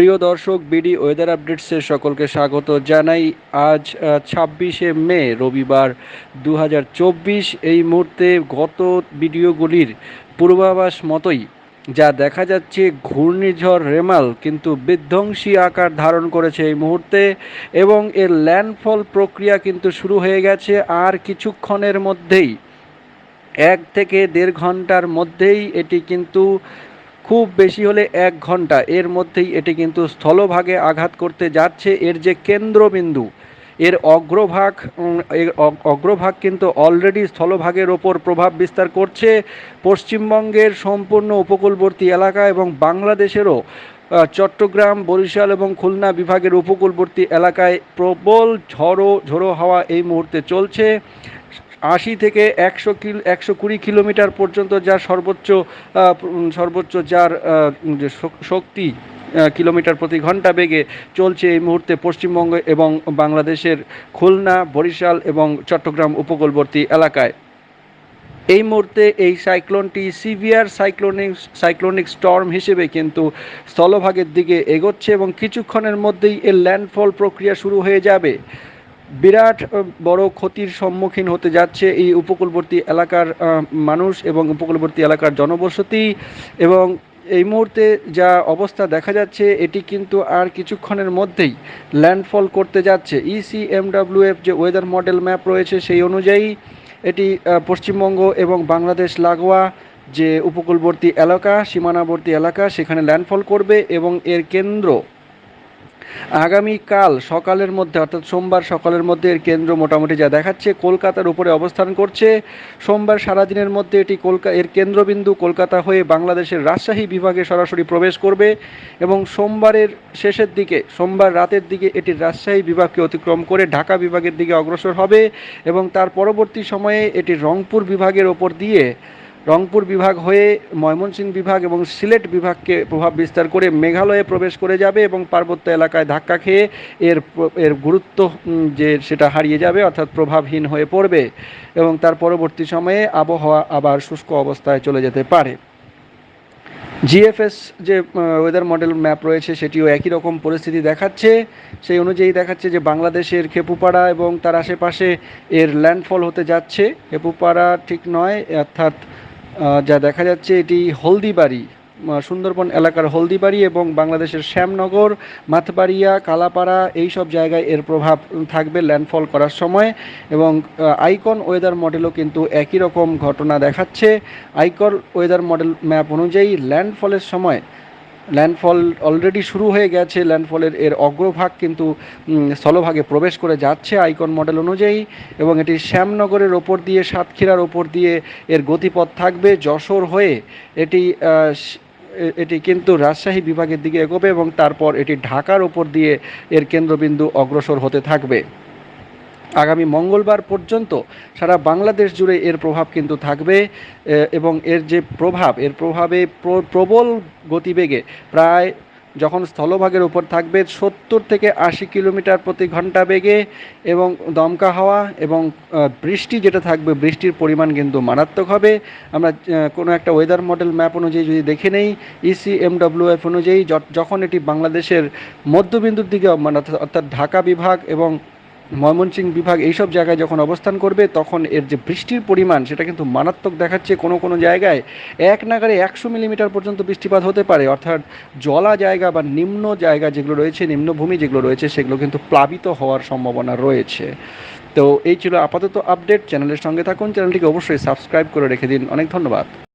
প্রিয় দর্শক, BD weather আপডেটসে সকলকে স্বাগত জানাই। আজ ছাব্বিশে মে, রবিবার দু হাজার চব্বিশ। এই মুহূর্তে গত ভিডিওগুলির পূর্বাভাস মতোই যা দেখা যাচ্ছে, ঘূর্ণিঝড় রেমাল কিন্তু বিধ্বংসী আকার ধারণ করেছে এই মুহূর্তে এবং এর ল্যান্ডফল প্রক্রিয়া কিন্তু শুরু হয়ে গেছে আর কিছুক্ষণের মধ্যেই। এক থেকে দেড় ঘণ্টার মধ্যেই এটি কিন্তু খুব বেশি হলে এক ঘণ্টা। এর মধ্যেই এটি কিন্তু স্থলভাগে আঘাত করতে যাচ্ছে। এর যে কেন্দ্রবিন্দু, এর অগ্রভাগ এর অগ্রভাগ কিন্তু অলরেডি স্থলভাগের ওপর প্রভাব বিস্তার করছে। পশ্চিমবঙ্গের সম্পূর্ণ উপকূলবর্তী এলাকা এবং বাংলাদেশেরও চট্টগ্রাম, বরিশাল এবং খুলনা বিভাগের উপকূলবর্তী এলাকায় প্রবল ঝড়ো, ঝোড়ো হাওয়া এই মুহূর্তে চলছে। আশি থেকে একশো কিলো, একশো কুড়ি কিলোমিটার পর্যন্ত যার সর্বোচ্চ সর্বোচ্চ যার শক্তি কিলোমিটার প্রতি ঘণ্টা বেগে চলছে এই মুহূর্তে পশ্চিমবঙ্গ এবং বাংলাদেশের খুলনা, বরিশাল এবং চট্টগ্রাম উপকূলবর্তী এলাকায়। এই মুহূর্তে এই সাইক্লোনটি সিভিয়ার সাইক্লোনিক সাইক্লোনিক স্টর্ম হিসেবে কিন্তু স্থলভাগের দিকে এগোচ্ছে এবং কিছুক্ষণের মধ্যেই এর ল্যান্ডফল প্রক্রিয়া শুরু হয়ে যাবে। বিরাট বড় ক্ষতির সম্মুখীন হতে যাচ্ছে এই উপকূলবর্তী এলাকার মানুষ এবং উপকূলবর্তী এলাকার জনবসতি এবং এই মুহূর্তে যা অবস্থা দেখা যাচ্ছে, এটি কিন্তু আর কিছুক্ষণের মধ্যেই ল্যান্ডফল করতে যাচ্ছে। ইসিএমডাব্লিউএফ যে ওয়েদার মডেল ম্যাপ রয়েছে সেই অনুযায়ী এটি পশ্চিমবঙ্গ এবং বাংলাদেশ লাগোয়া যে উপকূলবর্তী এলাকা, সীমানাবর্তী এলাকা, সেখানে ল্যান্ডফল করবে এবং এর কেন্দ্র আগামীকাল সকালের মধ্যে, অর্থাৎ সোমবার সকালের মধ্যে এর কেন্দ্র মোটামুটি যা দেখাচ্ছে, কলকাতার উপরে অবস্থান করছে। সোমবার সারাদিনের মধ্যে এটি কলকা, এর কেন্দ্রবিন্দু কলকাতা হয়ে বাংলাদেশের রাজশাহী বিভাগে সরাসরি প্রবেশ করবে এবং সোমবারের শেষের দিকে, সোমবার রাতের দিকে এটি রাজশাহী বিভাগকে অতিক্রম করে ঢাকা বিভাগের দিকে অগ্রসর হবে এবং তার পরবর্তী সময়ে এটি রংপুর বিভাগের ওপর দিয়ে রংপুর বিভাগ হয়ে ময়মনসিংহ বিভাগ এবং সিলেট বিভাগকে প্রভাব বিস্তার করে মেঘালয়ে প্রবেশ করে যাবে এবং পার্বত্য এলাকায় ধাক্কা খেয়ে এর এর গুরুত্ব যে সেটা হারিয়ে যাবে অর্থাৎ প্রভাবহীন হয়ে পড়বে এবং তার পরবর্তী সময়ে আবহাওয়া আবার শুষ্ক অবস্থায় চলে যেতে পারে। জিএফএস যে ওয়েদার মডেল ম্যাপ রয়েছে সেটিও একই রকম পরিস্থিতি দেখাচ্ছে। সেই অনুযায়ী দেখাচ্ছে যে বাংলাদেশের খেপুপাড়া এবং তার আশেপাশে এর ল্যান্ডফল হতে যাচ্ছে। খেপুপাড়া ঠিক নয়, অর্থাৎ যা দেখা যাচ্ছে এটি হলদিবাড়ি সুন্দরবন এলাকার হলদিবাড়ি এবং বাংলাদেশের শ্যামনগর মাথবাড়িয়া কালাপাড়া এই সব জায়গায় এর প্রভাব থাকবে ল্যান্ডফল করার সময় এবং আইকন ওয়েদার মডেলও কিন্তু একই রকম ঘটনা দেখাচ্ছে। আইকন ওয়েদার মডেল ম্যাপ অনুযায়ী ল্যান্ডফলের সময় ল্যান্ডফল অলরেডি শুরু হয়ে গেছে ল্যান্ডফলের এর অগ্রভাগ কিন্তু স্থলভাগে প্রবেশ করে যাচ্ছে আইকন মডেল অনুযায়ী এবং এটি শ্যামনগরের ওপর দিয়ে, সাতক্ষীরার ওপর দিয়ে এর গতিপথ থাকবে, যশোর হয়ে এটি এটি কিন্তু রাজশাহী বিভাগের দিকে এগোবে এবং তারপর এটি ঢাকার ওপর দিয়ে এর কেন্দ্রবিন্দু অগ্রসর হতে থাকবে। আগামী মঙ্গলবার পর্যন্ত সারা বাংলাদেশ জুড়ে এর প্রভাব কিন্তু থাকবে এবং এর যে প্রভাব, এর প্রভাবে প্রবল গতিবেগে প্রায় যখন স্থলভাগের উপর থাকবে সত্তর থেকে আশি কিলোমিটার প্রতি ঘণ্টা বেগে এবং দমকা হাওয়া এবং বৃষ্টি যেটা থাকবে, বৃষ্টির পরিমাণ কিন্তু মারাত্মক হবে। আমরা কোনো একটা ওয়েদার মডেল ম্যাপ অনুযায়ী যদি দেখে নেই ইসি এমডব্লিউএফ অনুযায়ী যখন এটি বাংলাদেশের মধ্যবিন্দুর দিকে অর্থাৎ ঢাকা বিভাগ এবং ময়মনসিংহ বিভাগ এইসব জায়গায় যখন অবস্থান করবে, তখন এর যে বৃষ্টির পরিমাণ, সেটা কিন্তু মারাত্মক দেখাচ্ছে কোনো কোনো জায়গায়। এক নাগারে একশো মিলিমিটার পর্যন্ত বৃষ্টিপাত হতে পারে, অর্থাৎ জলা জায়গা বা নিম্ন জায়গা যেগুলো রয়েছে, নিম্নভূমি যেগুলো রয়েছে, সেগুলো কিন্তু প্লাবিত হওয়ার সম্ভাবনা রয়েছে। তো এই ছিল আপাতত আপডেট চ্যানেলের সঙ্গে থাকুন, চ্যানেলটিকে অবশ্যই সাবস্ক্রাইব করে রেখে দিন। অনেক ধন্যবাদ।